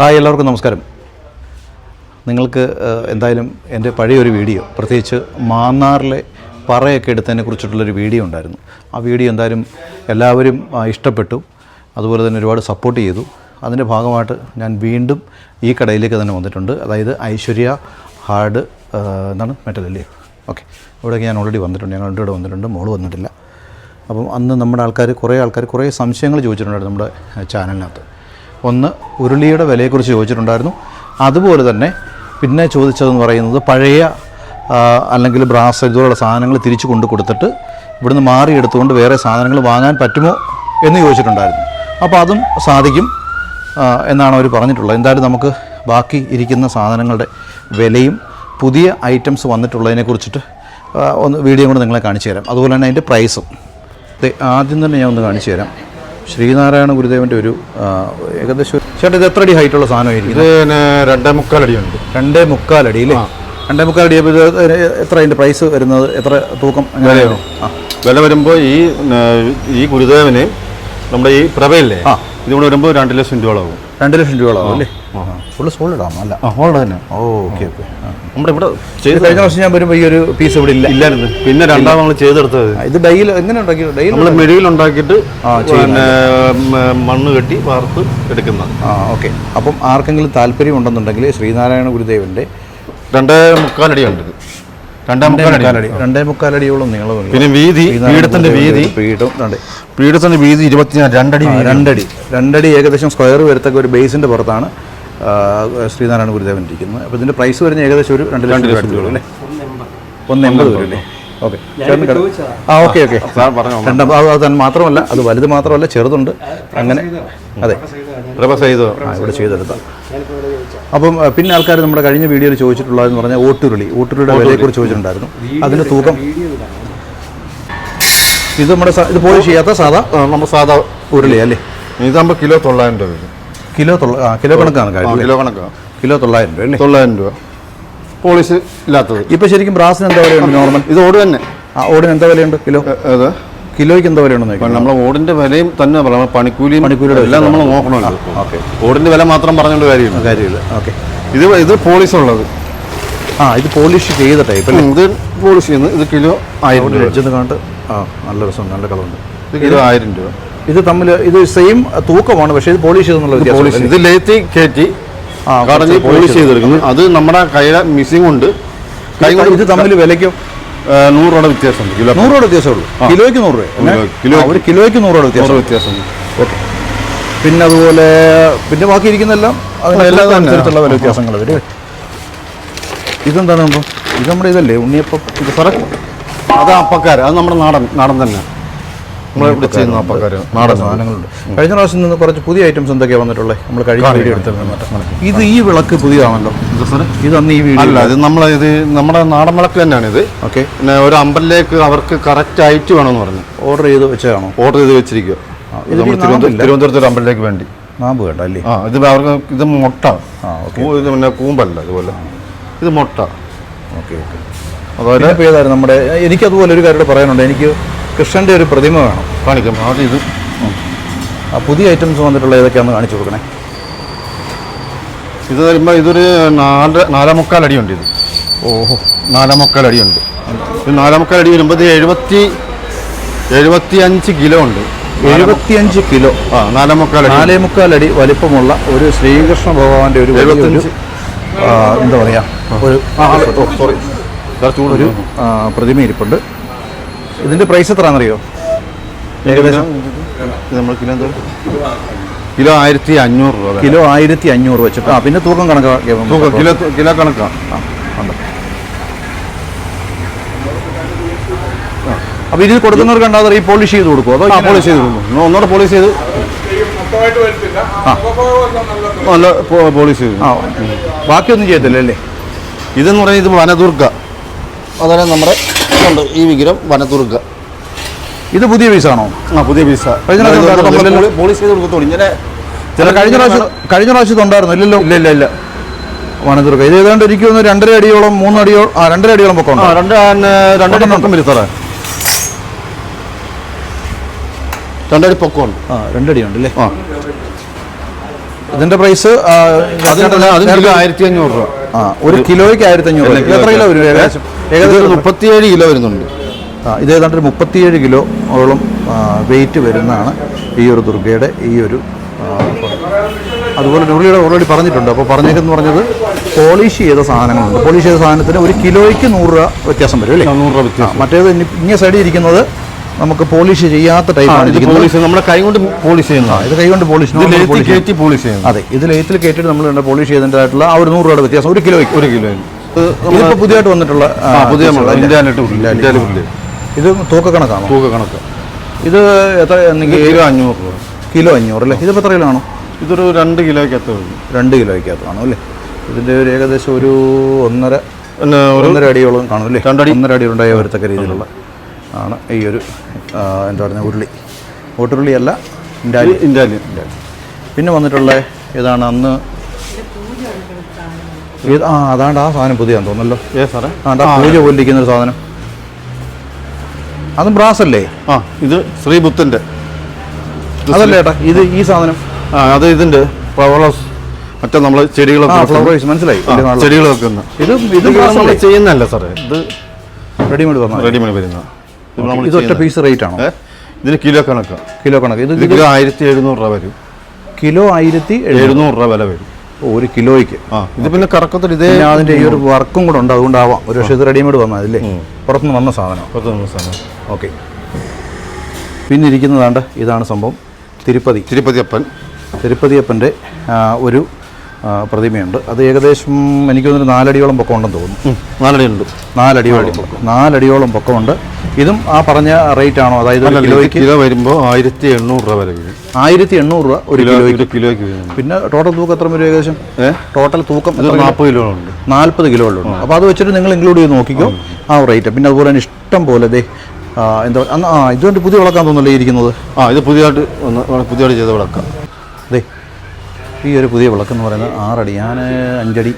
Hi എല്ലാവർക്കും നമസ്കാരം. നിങ്ങൾക്ക് എന്തായാലും എന്റെ പഴയൊരു വീഡിയോ പ്രത്യേകിച്ച് മാന്നാറിലെ പറയൊക്കെ എടുത്തതിനെ കുറിച്ചിട്ടുള്ളൊരു വീഡിയോ ഉണ്ടായിരുന്നു. ആ വീഡിയോ എന്തായാലും എല്ലാവരും ഇഷ്ടപ്പെട്ടു. അതുപോലെ തന്നെ ഒരുപാട് സപ്പോർട്ട് ചെയ്തു. അതിന്റെ ഭാഗമായിട്ട് ഞാൻ വീണ്ടും ഈ കടയിലേക്ക് തന്നെ വന്നിട്ടുണ്ട്. അതായത് ഐശ്വര്യ ഹാർഡ് എന്താണ്? മെറ്റൽ അല്ലേ? ഓക്കെ ഇവിടേക്ക് ഞാൻ ഓൾറെഡി വന്നിട്ടുണ്ട്. ഞങ്ങൾ രണ്ടുകൂടെ വന്നിട്ടുണ്ട്. മോൾ വന്നിട്ടില്ല. അപ്പം അന്ന് നമ്മുടെ ആൾക്കാർ കുറേ ആൾക്കാർ കുറേ സംശയങ്ങൾ ചോദിച്ചിട്ടുണ്ടായിരുന്നു നമ്മുടെ ചാനലിനകത്ത് ഒന്ന് ഉരുളിയുടെ വിലയെക്കുറിച്ച് ചോദിച്ചിട്ടുണ്ടായിരുന്നു. അതുപോലെ തന്നെ പിന്നെ ചോദിച്ചതെന്ന് പറയുന്നത് പഴയ അല്ലെങ്കിൽ ബ്രാസ് ഇതുപോലുള്ള സാധനങ്ങൾ തിരിച്ചു കൊണ്ടു കൊടുത്തിട്ട് ഇവിടുന്ന് മാറിയെടുത്തുകൊണ്ട് വേറെ സാധനങ്ങൾ വാങ്ങാൻ പറ്റുമോ എന്ന് ചോദിച്ചിട്ടുണ്ടായിരുന്നു. അപ്പോൾ അതും സാധിക്കും എന്നാണ് അവർ പറഞ്ഞിട്ടുള്ളത്. എന്തായാലും നമുക്ക് ബാക്കി ഇരിക്കുന്ന സാധനങ്ങളുടെ വിലയും പുതിയ ഐറ്റംസ് വന്നിട്ടുള്ളതിനെ കുറിച്ചിട്ട് ഒന്ന് വീഡിയോ കൂടെ നിങ്ങളെ കാണിച്ചു തരാം. അതുപോലെ തന്നെ അതിന്റെ പ്രൈസും. ആദ്യം തന്നെ ഞാൻ ഒന്ന് കാണിച്ചു തരാം. ശ്രീനാരായണ ഗുരുദേവന്റെ ഒരു ഏകദേശം ചേട്ടാ ഇത് എത്ര അടി ഹൈറ്റുള്ള സാധനമായിരിക്കും ഇത് രണ്ടേ മുക്കാൽ അടിയുണ്ട് രണ്ടേ മുക്കാലടി അല്ലേ? രണ്ടേ മുക്കാലടി അപ്പോൾ ഇത് എത്ര അതിന്റെ പ്രൈസ് വരുന്നത്? എത്ര തൂക്കം? എങ്ങനെയാണ്? വില വരുമ്പോൾ ഈ ഈ ഗുരുദേവന് നമ്മുടെ ഈ പ്രഭയില്ലേ? ഇതുകൊണ്ട് വരുമ്പോൾ രണ്ട് ലക്ഷം രൂപയാവും രണ്ട് ലക്ഷം രൂപയോളാവും അല്ലേ? ഫുള്ള് സോളിഡ് ആണോ? അല്ല. ഹോൾഡ് തന്നെ. ഓക്കെ ഓക്കെ നമ്മുടെ ഇവിടെ ചെയ്ത് കഴിഞ്ഞ വർഷം ഞാൻ വരുമ്പോൾ ഈ ഒരു പീസ് ഇവിടെ ഇല്ല. ഇല്ലായിരുന്നു. പിന്നെ രണ്ടാമത് നമ്മൾ ചെയ്തെടുത്തത്. ഇത് ഡൈയിൽ എങ്ങനെ ഉണ്ടാക്കി? ഡൈയിൽ നമ്മൾ മെഴുകിൽ ഉണ്ടാക്കിയിട്ട് പിന്നെ മണ്ണ് കെട്ടി വാർത്ത് എടുക്കുന്ന ആ ഓക്കെ അപ്പം ആർക്കെങ്കിലും താല്പര്യം ഉണ്ടെന്നുണ്ടെങ്കിൽ ശ്രീനാരായണ ഗുരുദേവന്റെ രണ്ടേ മുക്കാലടി ഉണ്ട് രണ്ടേ മുക്കാലടിയോളം നീളമുള്ള പിന്നെ വീതി പീഠത്തിന്റെ വീതി. പീഠം. രണ്ട്. പീഠത്തിന്റെ വീതി ഇരുപത്തി രണ്ടടി. രണ്ടടി. രണ്ടടി ഏകദേശം സ്ക്വയർ വരത്തക്ക ഒരു ബേസിന്റെ പുറത്താണ് ശ്രീനാരായണ ഗുരുദേവൻ ഇരിക്കുന്നത്. അപ്പോൾ ഇതിന്റെ പ്രൈസ് വരുന്ന ഏകദേശം ഒരു രണ്ട് ലക്ഷം രൂപ അടുത്ത് വരും അല്ലേ? ഒന്ന് എൺപത് വരും അല്ലേ? ഓക്കെ ആ ഓക്കെ ഓക്കെ സാർ പറഞ്ഞോ രണ്ടാം അത് മാത്രമല്ല അത് വലുത് മാത്രമല്ല ചെറുതുണ്ട്. അങ്ങനെ. അതെ. ഇവിടെ ചെയ്തെടുത്താം. അപ്പം പിന്നെ ആൾക്കാർ നമ്മുടെ കഴിഞ്ഞ വീഡിയോയിൽ ചോദിച്ചിട്ടുള്ളതെന്ന് പറഞ്ഞാൽ ഓട്ടുരുളി. ഓട്ടുരുളിയുടെ വിലയെക്കുറിച്ച് ചോദിച്ചിട്ടുണ്ടായിരുന്നു. അതിന്റെ തൂക്കം. ഇത് നമ്മുടെ ഇത് പോളിഷ് ചെയ്യാത്ത സാധാ? നമ്മൾ സാധാ ഉരുളി അല്ലേ? ഇതാകുമ്പോൾ കിലോ തൊള്ളായിരം രൂപ വരും. കിലോ തൊള്ള ആ കിലോ കണക്കാണ് കിലോ കണക്കാണ് കിലോ തൊള്ളായിരം രൂപ അല്ലേ? തൊള്ളായിരം രൂപ. പോളിഷ് ഇല്ലാത്തത്. ഇപ്പം ശരിക്കും ബ്രാസിന് എന്താ വിലയുണ്ട് നോർമൽ? ഇത് ഓട് തന്നെ. ആ ഓടിന് എന്താ വിലയുണ്ട് കിലോ? ഏത്? കിലോയ്ക്ക് എന്താ വിലയുണ്ടെന്ന് നമ്മളെ ഓടിന്റെ വിലയും തന്നെ പറയാം. പണിക്കൂലിയും പണിക്കൂലിയുടെ എല്ലാം നമ്മൾ നോക്കണമല്ലോ. ഓക്കെ. ഓടിന്റെ വില മാത്രം പറഞ്ഞുകൊണ്ട് കാര്യമില്ല. കാര്യമില്ല. ഓക്കെ. ഇത് ഇത് പോളിഷ് ഉള്ളത്. ആ ഇത് പോളിഷ് ചെയ്ത ടൈപ്പ് ഇത് പോളിഷ് ചെയ്യുന്നത് ഇത് കിലോ ആയിരം രൂപ. കണ്ട്. ആ നല്ല രസം നല്ല കളറുണ്ട് ഇത് കിലോ ആയിരം രൂപ. ഇത് തമ്മിൽ ഇത് സെയിം തൂക്കമാണ് പക്ഷേ ഇത് പോളിഷ് ചെയ്തെന്നുള്ള പോളിഷ് ഇത് ലേത്തി കയറ്റി കടഞ്ഞ് പോളിഷ് ചെയ്തെടുക്കുന്നു. അത് നമ്മുടെ കയ്യിലെ മിസ്സിംഗ് ഉണ്ട്. ഇത് തമ്മിൽ വിലയ്ക്കും നൂറ് രൂപയുടെ വ്യത്യാസമുണ്ട്. കിലോ നൂറ് വ്യത്യാസമേ ഉള്ളൂ. കിലോയ്ക്ക് നൂറ് രൂപ. കിലോ- ഒരു കിലോയ്ക്ക് നൂറ് രൂപ നൂറ് വ്യത്യാസം ഓക്കെ. പിന്നെ അതുപോലെ പിന്നെ ബാക്കി ഇരിക്കുന്നെല്ലാം എല്ലാം തന്നെ. അനുസരിച്ചുള്ള വില വ്യത്യാസങ്ങൾ വരും ഇതെന്താണ് സംഭവം ഇത് നമ്മുടെ ഇതല്ലേ ഉണ്ണിയപ്പം ഇത് സാറേ അത് അപ്പക്കാർ അത് നമ്മുടെ നാടൻ നാടൻ തന്നെ നമ്മൾ ഇവിടെ ചെയ്യുന്ന അപ്പക്കാർ നാടൻ സാധനങ്ങളുണ്ട്. കഴിഞ്ഞ പ്രാവശ്യം നിന്ന് കുറച്ച് പുതിയ ഐറ്റംസ് എന്തൊക്കെയാണ് വന്നിട്ടുള്ളത് നമ്മൾ കഴിഞ്ഞ വീഡിയോ എടുത്തിരുന്നത് ഇത് ഈ വിളക്ക് പുതിയതാണല്ലോ. ഇത് അന്ന് ഈ വീഡിയോ അല്ല ഇത് നമ്മൾ ഇത് നമ്മുടെ നാടൻ വിളക്ക് തന്നെയാണ് ഇത് ഓക്കെ പിന്നെ ഒരു അമ്പലിലേക്ക് അവർക്ക് കറക്റ്റ് ആയിട്ട് എന്ന് പറഞ്ഞു. ഓർഡർ ചെയ്ത് വെച്ചതാണോ? ഓർഡർ ചെയ്ത് വെച്ചിരിക്കുക നമ്മൾ തിരുവനന്തപുരത്ത് ഒരു അമ്പലിലേക്ക് വേണ്ടി. നാമ്പ് വേണ്ട അല്ലേ? ആ ഇത് അവർക്ക് ഇത് മുട്ട. ഇത് പിന്നെ കൂമ്പല്ല ഇതുപോലെ. ഇത് മുട്ട. ഓക്കെ ഓക്കെ അതുപോലെ നമ്മുടെ എനിക്കതുപോലെ ഒരു കാര്യം പറയാനുണ്ട്. എനിക്ക് കൃഷ്ണന്റെ ഒരു പ്രതിമ വേണം. കാണിക്കാം. ആദ്യം ഇത്. ആ പുതിയ ഐറ്റംസ് വന്നിട്ടുള്ള ഏതൊക്കെയാണെന്ന് കാണിച്ചു കൊടുക്കണേ. ഇത് വരുമ്പോൾ ഇതൊരു നാല് നാലാമുക്കാൽ അടിയുണ്ട് ഇത്. ഓഹോ. നാലാമുക്കാൽ അടിയുണ്ട്. ഇത് നാലാമുക്കാൽ അടി വരുമ്പോൾ ഇത് എഴുപത്തി എഴുപത്തി അഞ്ച് കിലോ ഉണ്ട്. എഴുപത്തിയഞ്ച് കിലോ. ആ നാലാമുക്കാൽ അടി. നാലേ മുക്കാൽ അടി വലിപ്പമുള്ള ഒരു ശ്രീകൃഷ്ണ ഭഗവാന്റെ ഒരു എഴുപത്തഞ്ച്. എന്താ പറയുക ഒരു സോറി ഒരു പ്രതിമ ഇരിപ്പുണ്ട്. ഇതിന്റെ പ്രൈസ് എത്രയാണെന്നറിയോ? ഏകദേശം നമ്മൾ കിലോ കിലോ ആയിരത്തി അഞ്ഞൂറ് രൂപ. കിലോ ആയിരത്തി അഞ്ഞൂറ് വെച്ചിട്ട്. ആ പിന്നെ തൂക്കം കണക്കാക്കിയ തൂക്കം കിലോ കിലോ കണക്കാണ് അപ്പൊ ഇതിൽ കൊടുക്കുന്നവർക്ക് ഉണ്ടാകും ഈ പോളിഷ് ചെയ്ത് കൊടുക്കും അതോ ആ പോളിഷ് ചെയ്ത് കൊടുക്കും. ഒന്ന് ഒന്നുകൂടെ പോളിഷ് ചെയ്ത് നല്ല പോളിഷ് ചെയ്തു. ആ ബാക്കിയൊന്നും ചെയ്യത്തില്ല അല്ലേ ഇതെന്ന് പറയുന്നത് ഇത് വനദുർഗ. അതാണ് നമ്മുടെ ഇതുണ്ട് ഈ വിഗ്രഹം വനദുർഗ. ഇത് പുതിയ പീസാണോ? ആ പുതിയ പീസ. കഴിഞ്ഞ പ്രാവശ്യം ഉണ്ടായിരുന്നില്ലല്ലോ? പോളിഷ് ചെയ്ത് കൊടുത്തോളൂ. ഇങ്ങനെ ചില കഴിഞ്ഞ പ്രാവശ്യം കഴിഞ്ഞ പ്രാവശ്യം ഉണ്ടായിരുന്നു? ഇല്ലല്ലോ. ഇല്ല ഇല്ല ഇല്ല. വനദുർഗ. ഇത് ഏതാണ്ട് ഇരിക്കുന്ന രണ്ടര അടിയോളം മൂന്നടിയോളം ആ രണ്ടര അടിയോളം പൊക്കം രണ്ട് രണ്ടടി പൊക്കം വരും സാറേ. രണ്ടടി പൊക്കമുണ്ട്. ആ രണ്ടടി ഉണ്ട് അല്ലേ? ആ. ഇതിന്റെ പ്രൈസ് ആയിരത്തി അഞ്ഞൂറ് രൂപ. ആ ഒരു കിലോയ്ക്ക് ആയിരത്തി അഞ്ഞൂറ് എത്ര കിലോ വരും? ഏകദേശം? ഏകദേശം മുപ്പത്തിയേഴ് കിലോ വരുന്നുണ്ട്. ആ, ഇത് ഏതാണ്ട് ഒരു മുപ്പത്തിയേഴ് കിലോ ഓളം വെയിറ്റ് വരുന്നതാണ് ഈ ഒരു ദുർഗയുടെ ഈ ഒരു അതുപോലെ ഉള്ളിയുടെ ഓൾറെഡി പറഞ്ഞിട്ടുണ്ട്. അപ്പോൾ പറഞ്ഞേക്കെന്ന് പറഞ്ഞത് പോളിഷ് ചെയ്ത സാധനങ്ങളുണ്ട്. പോളിഷ് ചെയ്ത സാധനത്തിന് ഒരു കിലോയ്ക്ക് നൂറ് രൂപ വ്യത്യാസം വരും അല്ലേ? നൂറ് രൂപ വ്യത്യാസം. മറ്റേത് ഇനി ഇങ്ങനെ സൈഡിൽ ഇരിക്കുന്നത് നമുക്ക് പോളിഷ് ചെയ്യാത്ത ടൈപ്പാണ് ഇരിക്കുന്നത് പോളിഷ് നമ്മുടെ കൈ കൊണ്ട് പോളിഷ് ചെയ്യുന്നതാണ്. ഇത് കൈ കൊണ്ട് പോളിഷ് പോളിഷ് ചെയ്യുന്നത്. അതെ ഇത് ലേത്തിൽ കയറ്റിട്ട് നമ്മൾ പോളിഷ് ചെയ്തതിന്റെതായിട്ടുള്ള ആ ഒരു നൂറ് രൂപയുടെ വ്യത്യാസം ഒരു കിലോയ്ക്ക്. ഒരു കിലോ ഇതിപ്പോൾ പുതിയതായിട്ട് വന്നിട്ടുള്ള പുതിയ ഇത് തൂക്ക തൂക്കക്കണക്കാണോ തൂക്ക കണക്ക് ഇത് എത്ര കിലോ അഞ്ഞൂറ് രൂപ. കിലോ അഞ്ഞൂറ് അല്ലേ? ഇതിപ്പോൾ എത്ര കിലോ ആണോ? ഇതൊരു രണ്ട് കിലോയ്ക്ക് എത്ര വരും രണ്ട് കിലോയ്ക്കകത്ത് കാണും അല്ലേ? ഇതിന്റെ ഒരു ഏകദേശം ഒരു ഒന്നര ഒന്നര അടിയോളം കാണും അല്ലേ? രണ്ടടി. ഒന്നര അടി ഉണ്ടായ വരത്തക്ക രീതിയിലുള്ള ആണ് ഈ ഒരു എന്താ പറയുക ഉരുളി. ഓട്ടുരുളിയല്ല ഇൻഡാലി. ഇൻഡാലി. ഇൻഡാലി. പിന്നെ വന്നിട്ടുള്ള ഏതാണ് അന്ന് ആ അതാണ്ട് ആ സാധനം പുതിയാന്ന് തോന്നല്ലോ ഏ സാറേ? ആണ്ട് ആ പൂജ പോലിരിക്കുന്ന ഒരു സാധനം. അതും ബ്രാസ് അല്ലേ ആ ഇത് ശ്രീബുദ്ധന്റെ. അതല്ലേ ഏട്ടാ ഇത് ഈ സാധനം? ആ അത് ഇതിന്റെ ഫ്ലവേഴ്സ് മറ്റേ നമ്മൾ ചെടികളൊക്കെ മനസ്സിലായി. ചെടികളൊക്കെ ചെടികൾ വെക്കുന്ന. ഇത് ഇത് നമ്മൾ ചെയ്യുന്നതല്ല സാറേ. ഇത് റെഡിമെയ്ഡ് വന്നു റെഡിമെയ്ഡ് വരുന്ന ഇത് ഒറ്റ പീസ് റേറ്റ് ആണോ? ഇതിന് കിലോ കണക്കാണ് കിലോ കണക്ക്. ഇത് കിലോ ആയിരത്തി എഴുന്നൂറ് രൂപ വരും. കിലോ ആയിരത്തി എഴുന്നൂറ് രൂപ വില വരും. ഒരു കിലോയ്ക്ക്. ഇത് പിന്നെ കറക്കത്തിൽ ഇതേ അതിന്റെ ഈ ഒരു വർക്കും കൂടെ ഉണ്ട് അതുകൊണ്ടാവാം. ഒരു പക്ഷേ ഇത് റെഡിമെയ്ഡ് വന്നതല്ലേ. പുറത്തുനിന്ന് വന്ന സാധനം. പുറത്തുനിന്ന് സാധനം. ഓക്കെ. പിന്നെ ഇരിക്കുന്നതാണ്ട് ഇതാണ് സംഭവം. തിരുപ്പതി. തിരുപ്പതിയപ്പൻ. തിരുപ്പതിയപ്പന്റെ ഒരു പ്രതിമയുണ്ട്. അത് ഏകദേശം എനിക്ക് തോന്നുന്നു നാലടിയോളം പൊക്കമുണ്ടെന്ന് തോന്നുന്നു. നാലടിയുണ്ട്. നാലടിയോളം നാലടിയോളം പൊക്കമുണ്ട്. ഇതും ആ പറഞ്ഞ റേറ്റ് ആണോ? അതായത് കിലോയ്ക്ക് കിലോ വരുമ്പോൾ ആയിരത്തി എണ്ണൂറ് രൂപ വരെ വരും. ആയിരത്തി എണ്ണൂറ് രൂപ ഒരു കിലോ കിലോയ്ക്ക്. കിലോയ്ക്ക് പിന്നെ ടോട്ടൽ തൂക്കം എത്ര വരും ഏകദേശം? ടോട്ടൽ തൂക്കം നാൽപ്പത് കിലോ ഉണ്ട്. നാൽപ്പത് കിലോ ഉള്ളൂ. അപ്പോൾ അത് വെച്ചിട്ട് നിങ്ങൾ ഇൻക്ലൂഡ് ചെയ്ത് നോക്കിക്കോ ആ. റേറ്റ് പിന്നെ അതുപോലെ തന്നെ ഇഷ്ടം പോലെ ദേ എന്താ ആ ഇതുകൊണ്ട് പുതിയ വിളക്കാൻ തോന്നുന്നില്ലേ ഇരിക്കുന്നത്? ആ ഇത് പുതിയതായിട്ട് പുതിയതായിട്ട് ചെയ്ത വിളക്കാം. ഈ ഒരു പുതിയ വിളക്കെന്ന് പറയുന്നത് ആറടി. ഞാൻ അഞ്ചടി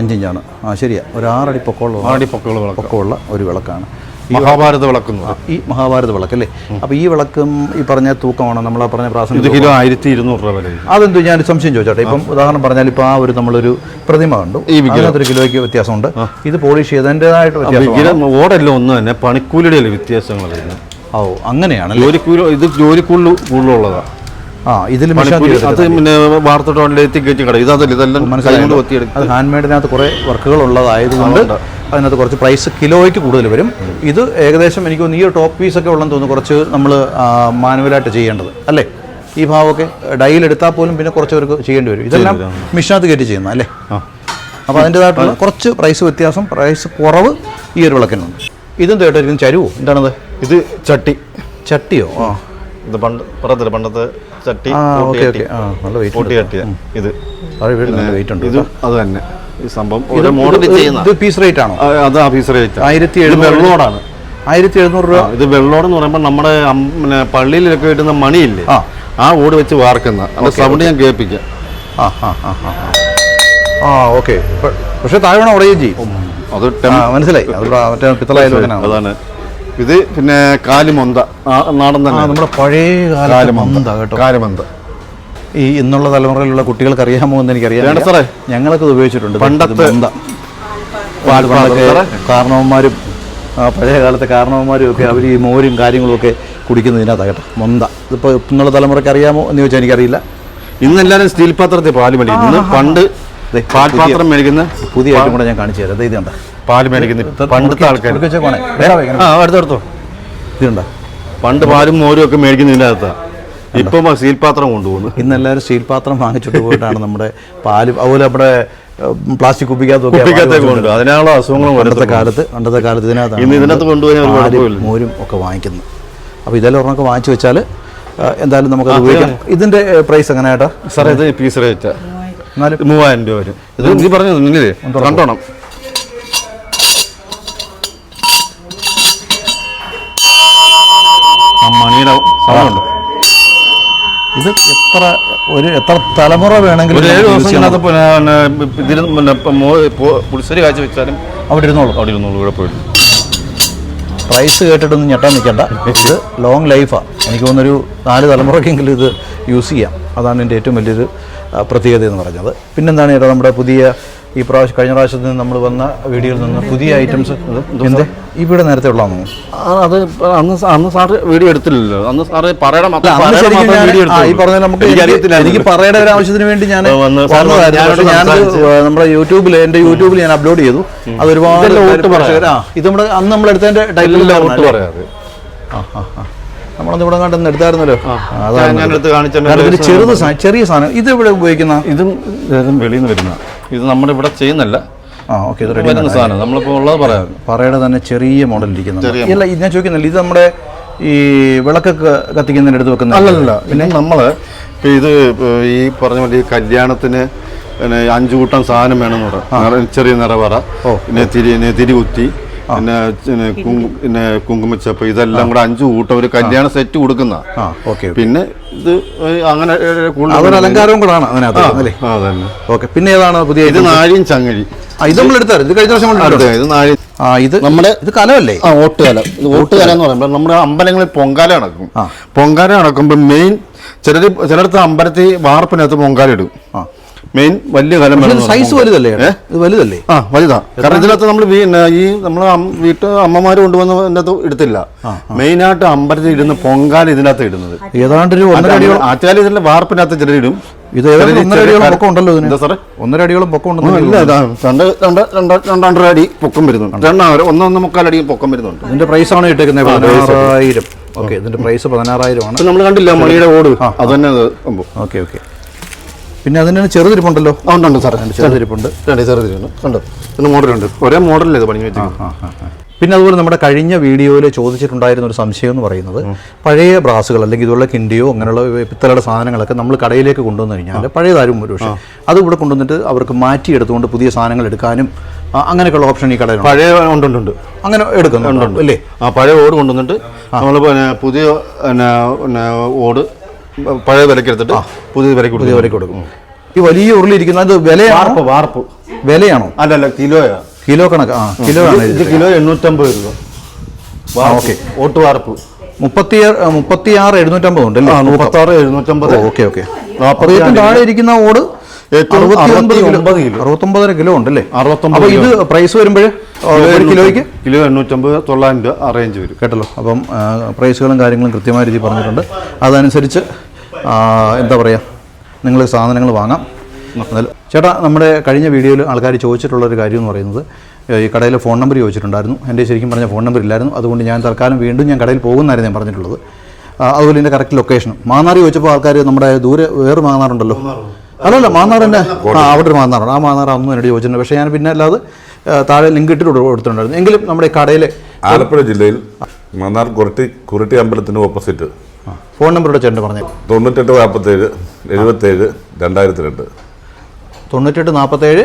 അഞ്ചിഞ്ചാണ്. ആ ശരിയാ. ഒരു ആറടി പൊക്കമുള്ള ആറടി പൊക്കമുള്ള പൊക്കമുള്ള ഒരു വിളക്കാണ്. മഹാഭാരത വിളക്ക് ഈ മഹാഭാരത വിളക്ക് അല്ലേ? അപ്പോൾ ഈ വിളക്കും ഈ പറഞ്ഞ തൂക്കമാണ് നമ്മൾ ആ പറഞ്ഞ പ്രാസംഗിക കിലോ ആയിരത്തി ഇരുന്നൂറ് രൂപ വില അതെന്തോ? ഞാൻ സംശയം ചോദിച്ചോട്ടെ. ഇപ്പം ഉദാഹരണം പറഞ്ഞാൽ ഇപ്പോൾ ആ ഒരു നമ്മളൊരു പ്രതിമ കണ്ടു. അതിനകത്തൊരു കിലോയ്ക്ക് വ്യത്യാസമുണ്ട്. ഇത് പോളിഷ് ചെയ്തതിന്റെതായിട്ട് വ്യത്യാസം ഓടെല്ലാം ഒന്ന് തന്നെ പണിക്കൂലിയുടെ വ്യത്യാസങ്ങൾ ഓ അങ്ങനെയാണ് ജോലിക്കൂലി ഇത് ജോലിക്കൂലി കൂടുതലുള്ളതാണ് ആ ഇതിൽ പണിക്കൂലി അത് പിന്നെ കയറ്റി കട ഇതല്ല ഇതെല്ലാം അത് ഹാൻഡ് മെയ്ഡിനകത്ത് കുറേ വർക്കുകൾ ഉള്ളതായതുകൊണ്ട് അതിനകത്ത് കുറച്ച് പ്രൈസ് കിലോയ്ക്ക് കൂടുതൽ വരും. ഇത് ഏകദേശം എനിക്ക് തോന്നുന്നു ഈ ടോപ്പ് പീസ് ഒക്കെ ഉള്ളതെന്ന് തോന്നുന്നു കുറച്ച് നമ്മൾ മാനുവലായിട്ട് ചെയ്യേണ്ടത്. അല്ലേ? ഈ ഭാവമൊക്കെ ഡൈയിൽ എടുത്താൽ പോലും പിന്നെ കുറച്ച് പേർക്ക് ചെയ്യേണ്ടി വരും. ഇതെല്ലാം മിഷനകത്ത് കയറ്റി ചെയ്യുന്ന അല്ലേ? അപ്പോൾ അതിന്റെതായിട്ടുള്ള കുറച്ച് പ്രൈസ് വ്യത്യാസം പ്രൈസ് കുറവ് ഈ ഒരു വിളക്കിനുണ്ട്. ഇതും തേട്ടായിരിക്കും ചരുവോ? എന്താണത്? ഇത് ചട്ടി. ചട്ടിയോ? ആ. ഇത് പണ്ട് പറഞ്ഞില്ല പണ്ടത്തെ ചട്ടി നല്ല വെയിറ്റ് ഇത്. ഇത് അത് തന്നെ. ഈ സംഭവം ഇത് ഒരു മോഡൽ ഇത് ചെയ്യുന്ന ഇത് പീസ് റേറ്റ് ആണോ? ആ, അത് ഓഫീസർ റേറ്റ് ആയിരത്തി ഇത് എഴുന്നൂറ് വെള്ളോടാണ്. ആയിരത്തി എഴുന്നൂറ് രൂപ. ഇത് വെള്ളോട് എന്ന് പറയുമ്പോൾ നമ്മുടെ പിന്നെ പള്ളിയിലൊക്കെ കിട്ടുന്ന മണിയില്ലേ? ആ. ഓട് വെച്ച് വാർക്കുന്ന. സൗണ്ട് ഞാൻ കേൾപ്പിക്കാം. ആ ആ ആ ആ ആ. ആ ഓക്കെ. പക്ഷെ താഴെ ഉടയുകയും ചെയ്യും അത് മനസ്സിലായി. മറ്റേ പിത്തളായാലും അതാണ്. ഇത് പിന്നെ കാലിമന്ത. നാടൻ തന്നെ. നമ്മുടെ പഴയ കാലുമൊന്ത. കേട്ടോ. കാലുമന്ത. ഈ ഇന്നുള്ള തലമുറയിലുള്ള കുട്ടികൾക്ക് അറിയാമോ എന്ന് എനിക്കറിയാം സാറേ. ഞങ്ങളൊക്കെ ഇത് ഉപയോഗിച്ചിട്ടുണ്ട് പണ്ടത്തെ- കാരണവന്മാരും പഴയ കാലത്തെ കാരണവന്മാരും ഒക്കെ അവർ ഈ മോരും കാര്യങ്ങളും ഒക്കെ കുടിക്കുന്നതിനകത്താണ് കേട്ടോ. മന്ത. ഇതിപ്പോൾ ഇന്നുള്ള തലമുറയ്ക്ക് അറിയാമോ എന്ന് ചോദിച്ചാൽ എനിക്കറിയില്ല. ഇന്ന് എല്ലാവരും സ്റ്റീൽ പാത്രത്തിൽ പാൽ മടി ഇന്ന് പണ്ട് പാൽപാത്രം മേടിക്കുന്ന പുതിയ ഐറ്റം കൂടെ ഞാൻ കാണിച്ചു തരാം. ഇത് കണ്ട? പാൽ മേടിക്കുന്ന പണ്ടത്തെ ആൾക്കാർ ആ അടുത്തടുത്തോ പണ്ട് പാലും മോരും ഒക്കെ മേടിക്കുന്ന അകത്താണ് അകത്താ. ഇപ്പം സ്റ്റീൽ പാത്രം കൊണ്ടുപോകുന്നു. ഇന്ന് എല്ലാവരും സ്റ്റീൽ പാത്രം വാങ്ങിച്ചിട്ട് പോയിട്ടാണ് നമ്മുടെ പാൽ അതുപോലെ നമ്മുടെ പ്ലാസ്റ്റിക് കൊണ്ട് അതിനുള്ള അസുഖങ്ങളും പണ്ടത്തെ കാലത്ത് പണ്ടത്തെ കാലത്ത് ഇന്ന് ഇതിനകത്ത് കൊണ്ടുപോയി മോരും ഒക്കെ വാങ്ങിക്കുന്നു. അപ്പോൾ ഇതെല്ലാം ഒരെണ്ണമൊക്കെ വാങ്ങിച്ചു വെച്ചാൽ എന്തായാലും നമുക്ക് ഇതിന്റെ ഉപയോഗിക്കാം ഇതിന്റെ പ്രൈസ് എങ്ങനെയാട്ടാ സാറേ ഇത് പീസ് റേറ്റ് മൂവായിരം രൂപ വരും. ഇത് നീ പറഞ്ഞു നിന്നില്ലേ? കണ്ടോണം. മണിയുടെ സൗണ്ട് ഇത് എത്ര ഒരു എത്ര തലമുറ വേണമെങ്കിലും ഏഴ് ദിവസം പിന്നെ പുളിശ്ശേരി കാഴ്ച വെച്ചാലും അവിടെ ഇരുന്നോളൂ. അവിടെ ഇരുന്നോളൂ കുഴപ്പമില്ല പ്രൈസ് കേട്ടിട്ടൊന്നും ഞെട്ടാൻ നിൽക്കണ്ട. ഇത് ലോങ് ലൈഫാണ് എനിക്ക് തോന്നുന്നൊരു നാല് തലമുറയ്ക്കെങ്കിലും ഇത് യൂസ് ചെയ്യാം. അതാണ് എന്റെ ഏറ്റവും വലിയൊരു പ്രത്യേകത എന്ന് പറഞ്ഞത്. പിന്നെന്താണ് ചേട്ടാ നമ്മുടെ പുതിയ ഈ പ്രാവശ്യം കഴിഞ്ഞ പ്രാവശ്യത്തിൽ നിന്ന് നമ്മൾ വന്ന വീഡിയോയിൽ നിന്ന് പുതിയ ഐറ്റംസ് എന്ത്? ഈ വീട് നേരത്തെ ഉള്ളതാണോ? ആ, അത് അന്ന് അന്ന് സാറ് വീഡിയോ എടുത്തില്ലല്ലോ. അന്ന് സാറ് പറയണം ഞാൻ- ആ, ഈ പറഞ്ഞ നമുക്ക് എനിക്ക് പറയേണ്ട ഒരു ആവശ്യത്തിന് വേണ്ടി ഞാൻ ആ, സാർ പക്ഷേ ഞാനത് നമ്മുടെ യൂട്യൂബിൽ എന്റെ യൂട്യൂബിൽ ഞാൻ അപ്ലോഡ് ചെയ്തു. അത് ഒരുപാട് ആ ഇത് നമ്മുടെ അന്ന് നമ്മൾ എടുത്തതിന്റെ ടൈറ്റിൽ ഓട്ട് പറയാതെ. നമ്മളന്ന് ഇവിടെ കണ്ടെന്ന് എടുത്തായിരുന്നല്ലോ. അതാണ് ചെറുത് ചെറിയ സാധനം. ഇത് ഇവിടെ ഉപയോഗിക്കുന്ന? ഇതും വെളിയിൽ നിന്ന് വരുന്ന. ഇത് നമ്മുടെ ഇവിടെ ചെയ്യുന്നില്ല. ആ ഓക്കെ ഇത് റെഡി സാധനം. നമ്മളിപ്പോൾ ഉള്ളത് പറയാം. പറയുടെ തന്നെ ചെറിയ മോഡൽ ഇരിക്കുന്നുണ്ട്. ഇല്ല ഇത് ഞാൻ ചോദിക്കുന്നില്ല. ഇത് നമ്മുടെ ഈ വിളക്കൊക്കെ കത്തിക്കുന്നതിന് എടുത്ത് വെക്കുന്ന അല്ലല്ല പിന്നെ? നമ്മൾ ഇത് ഈ പറഞ്ഞ പോലെ ഈ കല്യാണത്തിന് പിന്നെ അഞ്ചു കൂട്ടം സാധനം വേണമെന്ന് പറയാം ചെറിയ നിറവറ പിന്നെ തിരി തിരി തിരികുത്തി പിന്നെ പിന്നെ കുങ്കു- പിന്നെ കുങ്കുമച്ചപ്പ് ഇതെല്ലാം കൂടെ അഞ്ചു കൂട്ടം ഒരു കല്യാണ സെറ്റ് കൊടുക്കുന്ന. പിന്നെ ഇത് അങ്ങനെ കൂടുതൽ അലങ്കാരവും കൂടാണ് അതിനകത്ത് അതന്നെ. ഓക്കെ പിന്നെ ഏതാണ് പുതിയ ഇത് നാഴിയും ചങ്ങഴി ഇത് നമ്മൾ എടുത്താറ് ഇത് കഴിഞ്ഞ വർഷം ഇത് നാഴി ആ ഇത് നമ്മുടെ ഇത് കലമല്ലേ? ആ ഓട്ടുകല. ഓട്ടുകല. എന്ന് പറയുമ്പോൾ നമ്മുടെ അമ്പലങ്ങളിൽ പൊങ്കാല നടക്കും. പൊങ്കാല നടക്കുമ്പോൾ മെയിൻ ചിലർ ചിലടത്ത് അമ്പലത്തിൽ വാർപ്പിനകത്ത് പൊങ്കാല ഇടും. ആ. മെയിൻ വലിയ കലം സൈസ് വലുതല്ലേ ഇത് വലുതല്ലേ? ആ വലുതാ. കാരണം ഇതിനകത്ത് നമ്മൾ ഈ നമ്മൾ വീട്ട് അമ്മമാർ കൊണ്ടുവന്ന എടുത്തില്ല. മെയിൻ ആയിട്ട് അമ്പലത്തിൽ ഇടുന്ന പൊങ്കാല ഇതിനകത്ത് ഇടുന്നത്. ഏതാണ്ട് ഒരു ഒന്നര അടിയോളം ആച്ചാൽ ഇതിന്റെ വാർപ്പിനകത്ത് ചിലരിടും ഇത് ഒന്നര അടിയോളം പൊക്കം ഉണ്ടല്ലോ ഇതിന്. സാറേ? ഒന്നര അടിയോളം പൊക്കം ആ, ഉണ്ടെന്ന് ഇല്ല രണ്ട് രണ്ട് രണ്ട് രണ്ടര അടി പൊക്കം വരുന്നുണ്ട്. രണ്ടാമത് ഒന്നൊന്ന് മുക്കാലടി പൊക്കം വരുന്നുണ്ട്. ഇതിന്റെ പ്രൈസ് ആണ് ഇട്ടേക്കുന്നത് പതിനാറായിരം. ഓക്കെ ഇതിന്റെ പ്രൈസ് പതിനാറായിരം ആണ് നമ്മൾ കണ്ടില്ല മണിയുടെ ഓട്. അത് തന്നെ ഓക്കെ ഓക്കെ പിന്നെ അതിന് ചെറുതിരിപ്പുണ്ടല്ലോ ആ, ഉണ്ട് ഉണ്ട് സാറേ. ചെറുതിരിപ്പുണ്ട് രണ്ട് ചെറുതിരിപ്പുണ്ട് കണ്ടോ ഉണ്ട്. മോഡലുണ്ട്. ഒരേ മോഡലല്ലേ ഇത് പണി ആ. പിന്നെ അതുപോലെ നമ്മുടെ കഴിഞ്ഞ വീഡിയോയിൽ ചോദിച്ചിട്ടുണ്ടായിരുന്ന ഒരു സംശയം എന്ന് പറയുന്നത് പഴയ ബ്രാസുകൾ അല്ലെങ്കിൽ ഇതുള്ള കിണ്ടിയോ അങ്ങനെയുള്ള പിത്തലയുടെ സാധനങ്ങളൊക്കെ നമ്മൾ കടയിലേക്ക് കൊണ്ടുവന്നു കഴിഞ്ഞാൽ പഴയതാരും ഒരു പക്ഷേ അത് ഇവിടെ കൊണ്ടുവന്നിട്ട് അവർക്ക് മാറ്റിയെടുത്തുകൊണ്ട് പുതിയ സാധനങ്ങൾ എടുക്കാനും അങ്ങനെയൊക്കെയുള്ള ഓപ്ഷൻ ഈ കടയിൽ പഴയ ഉണ്ടുണ്ട് ഉണ്ട് ഉണ്ട്. അങ്ങനെ എടുക്കുന്നുണ്ട് അല്ലേ? ആ പഴയ ഓട് കൊണ്ടുവന്നിട്ട് നമ്മൾ പിന്നെ പുതിയ പിന്നെ പിന്നെ ഓട് പഴയ വിലക്ക് എടുത്തിട്ട് പുതിയ വിലക്ക് പുതിയ വിലക്ക് കൊടുക്കും. ഈ വലിയ ഉരുളിയിരിക്കുന്ന അത് വില വാർപ്പ് വാർപ്പ്. വിലയാണോ? അല്ല അല്ല കിലോയാ. കിലോ കണക്ക് ആ കിലോ ആണ് ഇത് കിലോ എണ്ണൂറ്റമ്പത് രൂപ. ഓക്കെ. ഓട്ട് വാർപ്പ്. മുപ്പത്തി മുപ്പത്തി ആറ് എഴുന്നൂറ്റമ്പത് ഉണ്ട് അല്ലേ? മുപ്പത്തി ആറ് എഴുന്നൂറ്റമ്പത്. Okay okay. ഏറ്റവും താഴെ ഇരിക്കുന്ന ഓട്. അറുപത്തൊമ്പതര കിലോ ഉണ്ടല്ലേ അറുപത്തൊമ്പത് ഇത് പ്രൈസ് വരുമ്പോൾ ഒരു കിലോയ്ക്ക്? കിലോ എണ്ണൂറ്റമ്പത് തൊള്ളായിരം രൂപ റേഞ്ച് വരും. കേട്ടല്ലോ. അപ്പം പ്രൈസുകളും കാര്യങ്ങളും കൃത്യമായ രീതിയിൽ പറഞ്ഞിട്ടുണ്ട്. അതനുസരിച്ച് എന്താ പറയുക നിങ്ങൾ സാധനങ്ങൾ വാങ്ങാം. ചേട്ടാ നമ്മുടെ കഴിഞ്ഞ വീഡിയോയിൽ ആൾക്കാർ ചോദിച്ചിട്ടുള്ളൊരു കാര്യം എന്ന് പറയുന്നത് ഈ കടയിലെ ഫോൺ നമ്പർ ചോദിച്ചിട്ടുണ്ടായിരുന്നു. എന്റെ ശരിക്കും പറഞ്ഞ ഫോൺ നമ്പർ ഇല്ലായിരുന്നു. അതുകൊണ്ട് ഞാൻ തൽക്കാലം വീണ്ടും ഞാൻ കടയിൽ പോകുന്നതായിരുന്നു ഞാൻ പറഞ്ഞിട്ടുള്ളത്. അതുപോലെ എന്റെ കറക്റ്റ് ലൊക്കേഷനും. മാന്നാർ ചോദിച്ചപ്പോൾ ആൾക്കാർ നമ്മുടെ ദൂരെ വേറെ മാന്നാറുണ്ടല്ലോ. അല്ലല്ല മാന്നാർ തന്നെ ആ അവിടെ ഒരു മാന്നാറുണ്ട്. ആ മാന്നാർ അന്നും എന്നോട് ചോദിച്ചിട്ടുണ്ട്. പക്ഷേ ഞാൻ പിന്നെ അല്ലാതെ താഴെ ലിങ്ക് ഇട്ടിട്ട് കൊടുത്തിട്ടുണ്ടായിരുന്നു. എങ്കിലും നമ്മുടെ ഈ കടയിലെ ആലപ്പുഴ ജില്ലയിൽ മാന്നാർ കുരട്ടി കുരട്ടി അമ്പലത്തിന്റെ ഓപ്പോസിറ്റ്. ഫോൺ നമ്പർ ഇവിടെ ചേട്ടൻ പറഞ്ഞു. തൊണ്ണൂറ്റെട്ട് നാൽപ്പത്തേഴ് എഴുപത്തേഴ് രണ്ടായിരത്തി രണ്ട് തൊണ്ണൂറ്റെട്ട് നാൽപ്പത്തേഴ്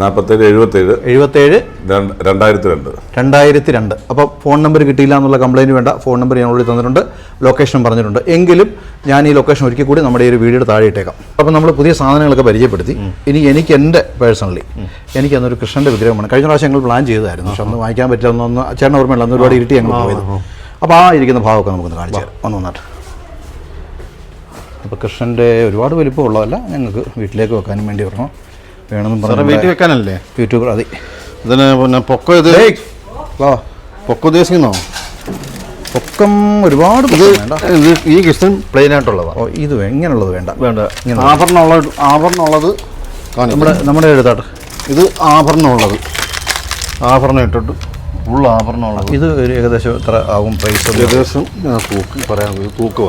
നാൽപ്പത്തേഴ് എഴുപത്തേഴ് എഴുപത്തേഴ് രണ്ട് രണ്ടായിരത്തി രണ്ട് രണ്ടായിരത്തി രണ്ട് അപ്പോൾ ഫോൺ നമ്പർ കിട്ടിയില്ല എന്നുള്ള കംപ്ലയിന്റ് വേണ്ട. ഫോൺ നമ്പർ ഞാൻ ഓൾറെഡി തന്നിട്ടുണ്ട്. ലൊക്കേഷൻ പറഞ്ഞിട്ടുണ്ട്. എങ്കിലും ഞാൻ ഈ ലൊക്കേഷൻ ഒരിക്കൽ കൂടി നമ്മുടെ ഈ ഒരു വീഡിയോയുടെ താഴെ ഇട്ടേക്കാം. അപ്പോൾ നമ്മൾ പുതിയ സാധനങ്ങളൊക്കെ പരിചയപ്പെടുത്തി. ഇനി എനിക്ക് എന്റെ പേഴ്സണലി എനിക്ക് അന്നൊരു കൃഷ്ണന്റെ വിഗ്രഹമാണ്. കഴിഞ്ഞ പ്രാവശ്യം ഞങ്ങൾ പ്ലാൻ ചെയ്തായിരുന്നു പക്ഷെ ഒന്ന് വാങ്ങിക്കാൻ പറ്റില്ല ഒന്നൊന്ന് ചേട്ടൻ ഓർമ്മയുള്ള അന്ന് ഒരുപാട് ഇരുട്ടി ഞങ്ങൾ പോയത്. അപ്പോൾ ആ ഇരിക്കുന്ന ഭാഗമൊക്കെ നമുക്കൊന്ന് കാണിച്ചു തരാം. ഒന്ന് വന്നിട്ട്. അപ്പോൾ കൃഷ്ണന്റെ ഒരുപാട് വലിപ്പമുള്ളതല്ല. ഞങ്ങൾക്ക് വീട്ടിലേക്ക് വെക്കാനും വേണ്ടി വരണം വേണമെന്ന് പറഞ്ഞാൽ പറഞ്ഞു വീട്ടിൽ വെക്കാനല്ലേ? യൂട്യൂബർ അതെ. ഇതിന് പിന്നെ പൊക്കം ഇത് വാ. പൊക്കം ഉദ്ദേശിക്കുന്നോ? പൊക്കം ഒരുപാട് ഇത് ഈ കൃഷ്ണൻ പ്ലെയിൻ ആയിട്ടുള്ളതാണ് ഓ ഇത് ഇങ്ങനെയുള്ളത് വേണ്ട. വേണ്ട. ആഭരണമുള്ള ആഭരണമുള്ളത് നമ്മുടെ നമ്മുടെ എഴുതാട്ട് ഇത് ആഭരണമുള്ളത്. ആഭരണം ഇട്ടിട്ട് ഫുൾ ആഭരണമുള്ളത് ഇത് ഒരു ഏകദേശം എത്ര ആവും പ്രൈസ് ഏകദേശം തൂക്കി പറയാൻ ഇത് തൂക്കുക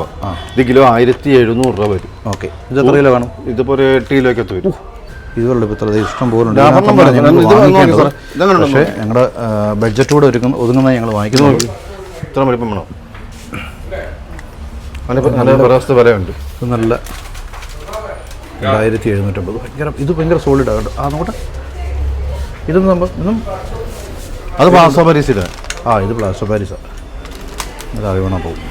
ഇത് കിലോ ആയിരത്തി എഴുന്നൂറ് രൂപ വരും. ഓക്കെ ഇത് എത്ര കിലോ വേണം ഇതിപ്പോ ഒരു എട്ട് കിലോയ്ക്കകത്ത് വരും. ഇതുള്ള ഇത്ര ഇത് ഇഷ്ടം പോലെ ഉണ്ട്. പക്ഷേ ഞങ്ങളുടെ ബഡ്ജറ്റോടെ ഒരുക്കുന്ന ഒതുങ്ങുന്ന ഞങ്ങൾ വാങ്ങിക്കുന്നു ഇത്ര വലിപ്പം വേണം? വിലയുണ്ട്. ഇത് നല്ല രണ്ടായിരത്തി എഴുന്നൂറ്റമ്പത്. ഭയങ്കര ഇത് ഭയങ്കര സോളിഡ് ആകട്ടെ ആ നോക്കട്ടെ. ഇതൊന്നും നമ്മൾ ഇതും അത് പാസോപരീസിലാണ് ആ ഇത് പ്ലാസ്റ്റോ പാരീസാണ് ഇത് അറിയണം പോകും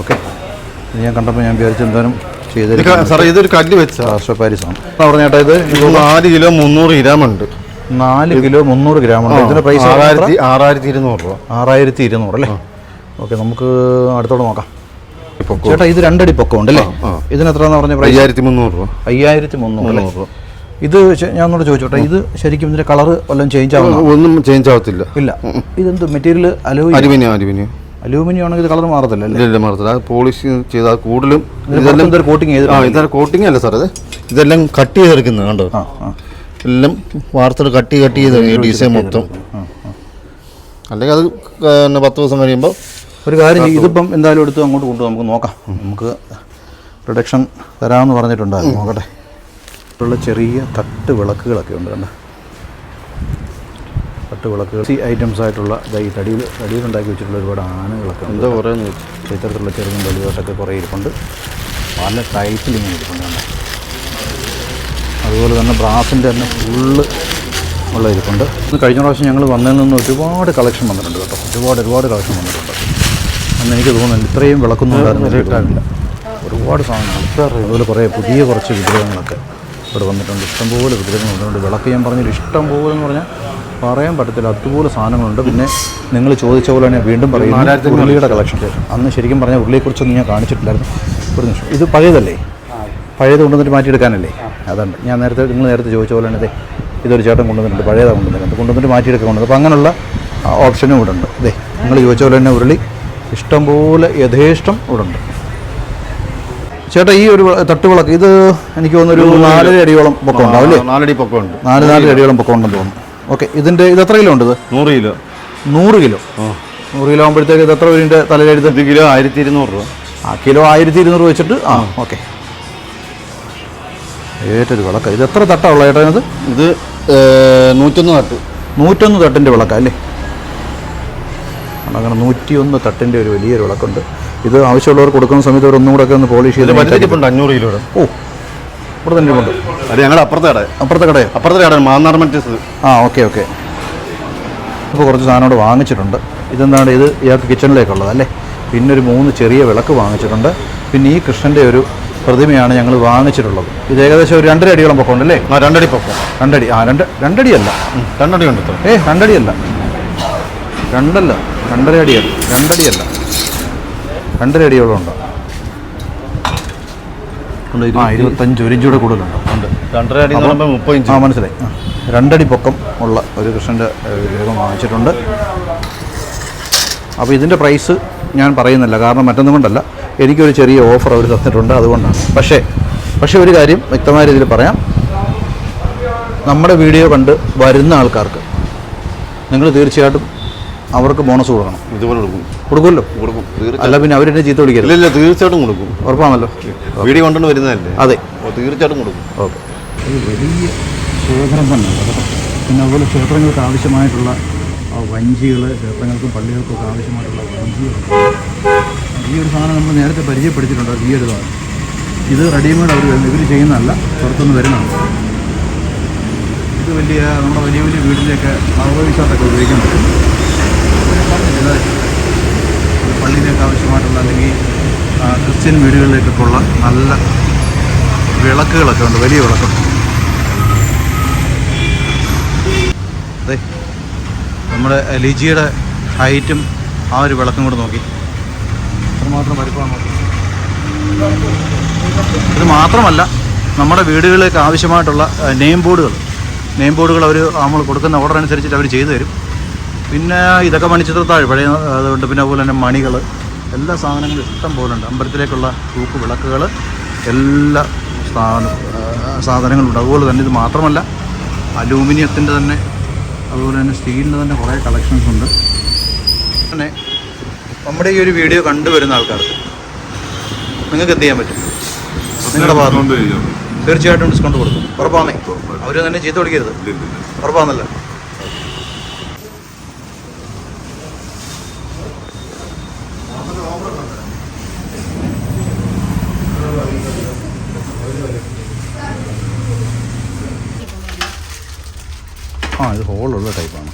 ഓക്കെ. ഇത് ഞാൻ കണ്ടപ്പോൾ ഞാൻ വിചാരിച്ചു എന്തായാലും ചെയ്തിരിക്കും സാറേ ഇതൊരു കല്ല് വെച്ച പ്ലാസ്റ്റോ പാരീസാണ് പറഞ്ഞ ചേട്ടാ ഇത് നാല് കിലോ മുന്നൂറ് ഗ്രാം ഉണ്ട് നാല് കിലോ മുന്നൂറ് ഗ്രാം ഉണ്ട് ഇതിന്റെ പ്രൈസ് ആറായിരത്തി ആറായിരത്തി ഇരുന്നൂറ് രൂപ. ആറായിരത്തി ഇരുന്നൂറ് അല്ലേ? ഓക്കെ നമുക്ക് അടുത്തോട് നോക്കാം. ചേട്ടാ ഇത് രണ്ടടി പൊക്കം ഉണ്ട് അല്ലേ ഇതിന് എത്രയാന്ന് പറഞ്ഞ അയ്യായിരത്തി മുന്നൂറ് രൂപ. അയ്യായിരത്തി മുന്നൂറ് രൂപ. ഇത് ഞാൻ ഒന്നുകൂടെ ചോദിച്ചോട്ടെ. ഇത് ശരിക്കും ഇതിന്റെ കളർ വല്ലതും ചേഞ്ച് ആവുന്ന? ഒന്നും ചേഞ്ച് ആവത്തില്ല. ഇല്ല. ഇതെന്ത് മെറ്റീരിയൽ അലൂമിനിയം അലൂമിനിയം. അലുമിനിയം ആണെങ്കിൽ ഇത് കളർ മാറത്തില്ല ഇല്ല മാറത്തില്ല. അത് പോളിഷ് ചെയ്താൽ കൂടുതലും എന്തൊരു കോട്ടിങ് ചെയ്ത് ആ ഇതൊരു കോട്ടിംഗ് അല്ല സാർ അത് ഇതെല്ലാം കട്ട് ചെയ്തെടുക്കുന്നത് കണ്ടോ? എല്ലാം വാർത്തകൾ കട്ട് കട്ട് ചെയ്ത് ഡിസൈൻ മൊത്തം. അല്ലെങ്കിൽ അത് പിന്നെ പത്ത് ദിവസം കഴിയുമ്പോൾ ഒരു കാര്യം ഇതിപ്പം എന്തായാലും എടുത്ത് അങ്ങോട്ട് കൊണ്ടുപോകാം നമുക്ക് നോക്കാം. നമുക്ക് റിഡക്ഷൻ തരാമെന്ന് പറഞ്ഞിട്ടുണ്ടായിരുന്നു. നോക്കട്ടെ. ഉള്ള ചെറിയ തട്ട് വിളക്കുകളൊക്കെ ഉണ്ട് കണ്ട? തട്ട് വിളക്കുകൾ. ഈ ഐറ്റംസ് ആയിട്ടുള്ള ഈ തടിയിൽ തടിയിൽ ഉണ്ടാക്കി വെച്ചിട്ടുള്ള ഒരുപാട് ആനകളൊക്കെ എന്താ പറയുന്നത് ഇത്തരത്തിലുള്ള ചെറുതും വലുതായിട്ടൊക്കെ കുറേ ഇരിപ്പുണ്ട്. പല ടൈപ്പിൽ ഇങ്ങനെ ഇരിപ്പുണ്ട് കണ്ട? അതുപോലെ തന്നെ ബ്രാസിന്റെ തന്നെ ഫുള്ള് ഉള്ള ഇരിപ്പുണ്ട്. ഇന്ന് കഴിഞ്ഞ പ്രാവശ്യം ഞങ്ങൾ വന്നതിൽ നിന്ന് ഒരുപാട് കളക്ഷൻ വന്നിട്ടുണ്ട് കേട്ടോ. ഒരുപാട് ഒരുപാട് കളക്ഷൻ വന്നിട്ടുണ്ട്. അന്ന് എനിക്ക് തോന്നുന്നു ഇത്രയും വിളക്കൊന്നും ഉണ്ടായിരുന്നില്ല ഒരുപാട് സാധനങ്ങൾ. അതുപോലെ കുറേ പുതിയ കുറച്ച് വിഗ്രഹങ്ങളൊക്കെ. ഇവിടെ വന്നിട്ടുണ്ട്. ഇഷ്ടംപോലെ വിഗ്രഹങ്ങളുണ്ട് അതുകൊണ്ട് വിളക്ക് ഞാൻ പറഞ്ഞൊരു ഇഷ്ടം പോലെ എന്ന് പറഞ്ഞാൽ പറയാൻ പറ്റത്തില്ല. അതുപോലെ സാധനങ്ങളുണ്ട്. പിന്നെ നിങ്ങൾ ചോദിച്ച പോലെ തന്നെ വീണ്ടും പറയുന്നു. ഉരുളിയുടെ കളക്ഷൻ അന്ന് ശരിക്കും പറഞ്ഞാൽ ഉരുളിയെക്കുറിച്ചൊന്നും ഞാൻ കാണിച്ചിട്ടില്ലായിരുന്നു. ഒരു നിമിഷം. ഇത് പഴയതല്ലേ? പഴയത് കൊണ്ടുവന്നിട്ട് മാറ്റിയെടുക്കാനല്ലേ? അതുണ്ട്. ഞാൻ നേരത്തെ നിങ്ങൾ നേരത്തെ ചോദിച്ച പോലെ തന്നെ ഇതൊരു ചേട്ടൻ കൊണ്ടുവന്നിട്ടുണ്ട്. പഴയതാണ് കൊണ്ടുവന്നിട്ടുണ്ട് കൊണ്ടുവന്നിട്ട് മാറ്റിയെടുക്കാൻ കൊണ്ടു അപ്പോൾ അങ്ങനെയുള്ള ഓപ്ഷനും ഇവിടെ ഉണ്ട് ഇതേ നിങ്ങൾ ചോദിച്ച പോലെ തന്നെ ഉരുളി ഇഷ്ടംപോലെ യഥേഷ്ടം ഇവിടെ ഉണ്ട് ചേട്ടാ ഈ ഒരു തട്ടുവിളക്ക് ഇത് എനിക്ക് തോന്നുന്നു ഒരു നാലര അടിയോളം പൊക്കം ഉണ്ടാവും അല്ലേ നാലടി പൊക്കമുണ്ട്. നാല് നാലര അടിയോളം പൊക്കം ഉണ്ടെന്ന് തോന്നുന്നു. ഓക്കെ ഇതിന്റെ ഇത് എത്ര കിലോ ഉണ്ട് ഇത്? നൂറ് കിലോ. നൂറ് കിലോ. നൂറ് കിലോ ആകുമ്പോഴത്തേക്ക് ഇത് എത്ര വീടിന്റെ തലയിലെടുത്ത് കിലോ ആയിരത്തി ഇരുന്നൂറ് രൂപ. ആ കിലോ ആയിരത്തി ഇരുന്നൂറ് വെച്ചിട്ട് ആ ഓക്കെ. ഏറ്റൊരു വിളക്ക. ഇത് എത്ര തട്ടാ ഉള്ള ചേട്ടാ ഇത് ഇത് നൂറ്റൊന്ന് തട്ട്. നൂറ്റൊന്ന് തട്ടിന്റെ വിളക്ക അല്ലേ? അങ്ങനെ നൂറ്റിയൊന്ന് തട്ടിന്റെ ഒരു വലിയൊരു വിളക്കുണ്ട്. ഇത് ആവശ്യമുള്ളവർ കൊടുക്കുന്ന സമയത്ത് അവർ ഒന്നും കൂടെ ഒക്കെ ഒന്ന് പോളിഷ് ചെയ്ത് അഞ്ഞൂറ് കിലോയുടെ ഓ ഇവിടെ തന്നെ ഉണ്ട് അത് ഞങ്ങളുടെ അപ്പുറത്തെ കട അപ്പുറത്തെ കട അപ്പുറത്തെ കട മാന്നാർ മറ്റേസ് ആ ഓക്കെ ഓക്കെ. അപ്പോൾ കുറച്ച് സാധനം കൂടെ വാങ്ങിച്ചിട്ടുണ്ട്. ഇതെന്താണ്? ഇത് ഇയാൾക്ക് കിച്ചണിലേക്കുള്ളത് അല്ലേ? പിന്നെ ഒരു മൂന്ന് ചെറിയ വിളക്ക് വാങ്ങിച്ചിട്ടുണ്ട്. പിന്നെ ഈ കൃഷ്ണന്റെ ഒരു പ്രതിമയാണ് ഞങ്ങൾ വാങ്ങിച്ചിട്ടുള്ളത്. ഇത് ഏകദേശം ഒരു രണ്ടര അടിയോളം പൊക്കമുണ്ട് അല്ലേ? ആ രണ്ടടി പൊക്കം. രണ്ടടി. ആ രണ്ട് രണ്ടടിയല്ല രണ്ടടി ഉണ്ട് ഏ രണ്ടടിയല്ല രണ്ടല്ല. രണ്ടര അടിയല്ല രണ്ടടിയല്ല രണ്ടര അടിയോളം ഉണ്ട് ആ ഇരുപത്തഞ്ച് ഒരു ഇഞ്ചൂടെ കൂടുതലുണ്ട്. ഉണ്ട്. രണ്ടര അടി എന്ന് പറയുമ്പോൾ മുപ്പത് ഇഞ്ച്. ആ മനസ്സിലായി. രണ്ടടി പൊക്കം ഉള്ള ഒരു കൃഷ്ണന്റെ വിഗ്രഹം വാങ്ങിച്ചിട്ടുണ്ട്. അപ്പോൾ ഇതിന്റെ പ്രൈസ് ഞാൻ പറയുന്നില്ല. കാരണം മറ്റൊന്നും കൊണ്ടല്ല. എനിക്കൊരു ചെറിയ ഓഫർ അവർ തന്നിട്ടുണ്ട് അതുകൊണ്ടാണ്. പക്ഷേ പക്ഷേ ഒരു കാര്യം വ്യക്തമായ രീതിയിൽ പറയാം. നമ്മുടെ വീഡിയോ കണ്ട് വരുന്ന ആൾക്കാർക്ക് നിങ്ങൾ തീർച്ചയായിട്ടും അവർക്ക് ബോണസ് കൊടുക്കണം. ഇതുപോലെ കൊടുക്കും. കൊടുക്കുമല്ലോ? കൊടുക്കും. അല്ല പിന്നെ അവരെന്നെ ചീത്ത വിളിക്കരുത്. ഇല്ല ഇല്ല തീർച്ചയായിട്ടും കൊടുക്കും. ഉറപ്പാണല്ലോ. വീഡിയോ കൊണ്ടുവന്ന് വരുന്നതല്ലേ? അതെ. തീർച്ചയായിട്ടും കൊടുക്കും. ഓക്കെ. വലിയ ശേഖരം തന്നെ. പിന്നെ അതുപോലെ ക്ഷേത്രങ്ങൾക്ക് ആവശ്യമായിട്ടുള്ള വഞ്ചികൾ ക്ഷേത്രങ്ങൾക്കും പള്ളികൾക്കും ഒക്കെ ആവശ്യമായിട്ടുള്ള വഞ്ചികൾ ഈ ഒരു സാധനം നമ്മൾ നേരത്തെ പരിചയപ്പെടുത്തിയിട്ടുണ്ട്. ഈ ഒരു സാധനം. ഇത് റെഡിമെയ്ഡ് അവർ ഇവർ ചെയ്യുന്നതല്ല പുറത്തുനിന്ന് വരുന്നതാണ്. ഇത് വലിയ നമ്മുടെ വലിയ വലിയ വീട്ടിലേക്ക് ആവശ്യമായിട്ടൊക്കെ ഉപയോഗിക്കാൻ പറ്റും. ഇത് പള്ളിയിലേക്ക് ആവശ്യമായിട്ടുള്ള അല്ലെങ്കിൽ ക്രിസ്ത്യൻ വീടുകളിലേക്കൊക്കെ ഉള്ള നല്ല വിളക്കുകളൊക്കെ ഉണ്ട് വലിയ വിളക്കുണ്ട്. അതെ നമ്മുടെ ലിജിയുടെ ഹൈറ്റും ആ ഒരു വിളക്കും കൂടെ നോക്കി. അത്രമാത്രം വലുപ്പമാണ് ഇത് മാത്രമല്ല നമ്മുടെ വീടുകളിലേക്ക് ആവശ്യമായിട്ടുള്ള നെയിം ബോർഡുകൾ. നെയിം ബോർഡുകൾ അവർ നമ്മൾ കൊടുക്കുന്ന ഓർഡർ അനുസരിച്ചിട്ട് അവർ ചെയ്തു തരും. പിന്നെ ഇതൊക്കെ മണിച്ചിത്രത്താഴ് പഴയ അതുകൊണ്ട് പിന്നെ അതുപോലെ തന്നെ മണികൾ എല്ലാ സാധനങ്ങളും ഇഷ്ടം പോലെ ഉണ്ട്. അമ്പലത്തിലേക്കുള്ള തൂക്ക് വിളക്കുകൾ എല്ലാ സാധന സാധനങ്ങളുണ്ട് അതുപോലെ തന്നെ ഇത് മാത്രമല്ല അലൂമിനിയത്തിന്റെ തന്നെ അതുപോലെ തന്നെ സ്റ്റീലിന്റെ തന്നെ കുറേ കളക്ഷൻസ് ഉണ്ട്. പിന്നെ നമ്മുടെ ഈ ഒരു വീഡിയോ കണ്ടുവരുന്ന ആൾക്കാർക്ക് നിങ്ങൾക്ക് എന്ത് ചെയ്യാൻ പറ്റും? നിങ്ങളുടെ ഭാഗത്ത് തീർച്ചയായിട്ടും ഡിസ്കൗണ്ട് കൊടുക്കും. ഉറപ്പാന്നേ അവർ തന്നെ ചെയ്ത് കൊടുക്കരുത് ഉറപ്പാന്നല്ലോ ആ ഇത് ഹോളുള്ള ടൈപ്പാണ്.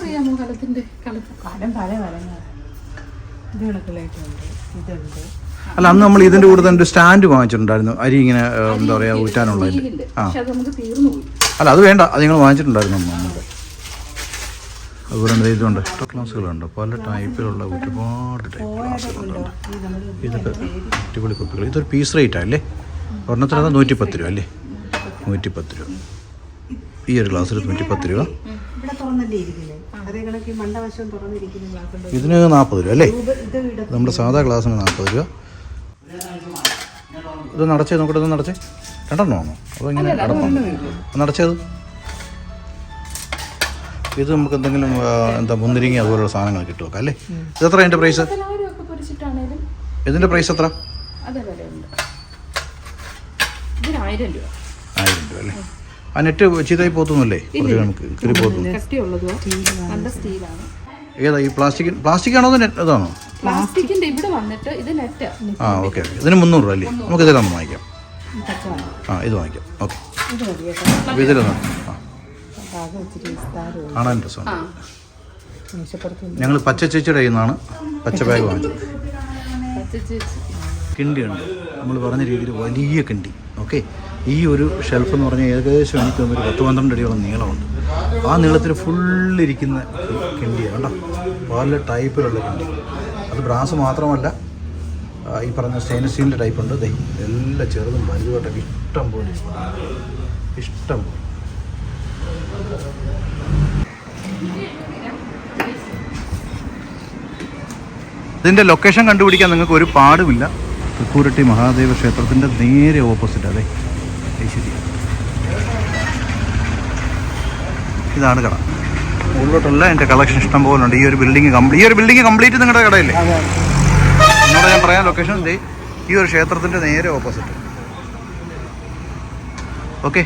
അറിയാമോ കലത്തിന്റെ കലപ്പ്? കലം പല കലങ്ങളാണ് ഇത് കിടക്കലായിട്ടുണ്ട് ഇതുണ്ട്. അല്ല അന്ന് നമ്മൾ ഇതിന്റെ കൂടെ തന്നെ സ്റ്റാൻഡ് വാങ്ങിച്ചിട്ടുണ്ടായിരുന്നു. അരി ഇങ്ങനെ എന്താ പറയാ പോയി. അല്ല അത് വേണ്ട. അത് നിങ്ങൾ വാങ്ങിച്ചിട്ടുണ്ടായിരുന്നു നമുക്ക് അതുപോലെ തന്നെ ഇതുണ്ട്. എക്സ്ട്രാ ക്ലാസ്സുകളുണ്ട് പല ടൈപ്പിലുള്ള ഒരുപാട് ടൈപ്പ് ക്ലാസ്സുകളുണ്ട് ഇതൊക്കെ അടിപൊളി കുപ്പികൾ. ഇതൊരു പീസ് റേറ്റാണ് അല്ലേ ഒരെണ്ണത്തിന് നൂറ്റിപ്പത്ത് രൂപ അല്ലേ? നൂറ്റിപ്പത്ത് രൂപ. ഈ ഒരു ഗ്ലാസ്സിൽ നൂറ്റിപ്പത്ത് രൂപ. അതേ ഇതിന് നാൽപ്പത് രൂപ അല്ലേ? നമ്മുടെ സാധാ ഗ്ലാസ്സിന് നാൽപ്പത് രൂപ. ഇത് നടച്ചേ? നോക്കട്ടെ ഇത് നടച്ചേ? രണ്ടെണ്ണം ആണോ അപ്പോൾ ഇങ്ങനെ നടപ്പാണ് നടച്ചത്? ഇത് നമുക്ക് എന്തെങ്കിലും എന്താ മുന്തിരിങ്ങ അതുപോലുള്ള സാധനങ്ങൾ കിട്ടുമൊക്കെ അല്ലേ? ഇത് എത്ര അതിന്റെ പ്രൈസ് ഇതിന്റെ പ്രൈസ് എത്ര? ആയിരം രൂപ. അല്ലേ? ആ നെറ്റ് ചീത്തായി പോത്തുന്നല്ലേ കുറച്ച് നമുക്ക് പോത്തുന്നു ഏതാ ഈ പ്ലാസ്റ്റിക് പ്ലാസ്റ്റിക് ആണോ ഇതാണോ? പ്ലാസ്റ്റിക്കിന്റെ ഇവിടെ വന്നിട്ട് ഇത് നെറ്റ്. ആ ഓക്കെ. ഇതിന് മുന്നൂറ് രൂപ അല്ലേ? നമുക്ക് ഇതിലൊന്ന് വാങ്ങിക്കാം. ആ ഇത് വാങ്ങിക്കാം. ഓക്കെ. ഇതിലൊന്ന് ആ. കാണാൻ മേശപ്പുറത്ത് ഞങ്ങൾ പച്ച ചേച്ചിയുടെ കയ്യിൽ നിന്നാണ് പച്ച ബാഗ് വാങ്ങിച്ചത്. കിണ്ടിയുണ്ട്. നമ്മൾ പറഞ്ഞ രീതിയിൽ വലിയ കിണ്ടി ഓക്കെ? ഈ ഒരു ഷെൽഫ് എന്ന് പറഞ്ഞാൽ ഏകദേശം എനിക്ക് ഒരു പത്ത് പന്ത്രണ്ട് അടിയോളം നീളമുണ്ട്. ആ നീളത്തിൽ ഫുള്ളിരിക്കുന്ന കിണ്ടിയാണ് കേട്ടോ പല ടൈപ്പിലുള്ള കിണ്ടി. അത് ബ്രാസ് മാത്രമല്ല ഈ പറഞ്ഞ സ്റ്റെയിൻലെസ് സ്റ്റീലിന്റെ ടൈപ്പുണ്ട് ദേ എല്ലാം ചെറുതും വലുതുമായിട്ടൊക്കെ ഇഷ്ടം പോലെ ഇഷ്ടം പോലെ. ഇതിന്റെ ലൊക്കേഷൻ കണ്ടുപിടിക്കാൻ നിങ്ങൾക്ക് ഒരു പാടുമില്ല. തൃക്കൂരട്ടി മഹാദേവ ക്ഷേത്രത്തിന്റെ നേരെ ഓപ്പോസിറ്റ് അതെ ശരി. ഇതാണ് കട. ഉള്ളോട്ടല്ല എന്റെ കളക്ഷൻ ഇഷ്ടം പോലെ ഉണ്ട്. ഈ ഒരു ബിൽഡിംഗ് കംപ്ലീറ്റ് ഈ ഒരു ബിൽഡിംഗ് കംപ്ലീറ്റ് നിങ്ങളുടെ കടയില്ലേ? എന്നോട് ഞാൻ പറയാൻ ലൊക്കേഷൻ ഉണ്ട് ഈ ഒരു ക്ഷേത്രത്തിന്റെ നേരെ ഓപ്പോസിറ്റ് ഓക്കെ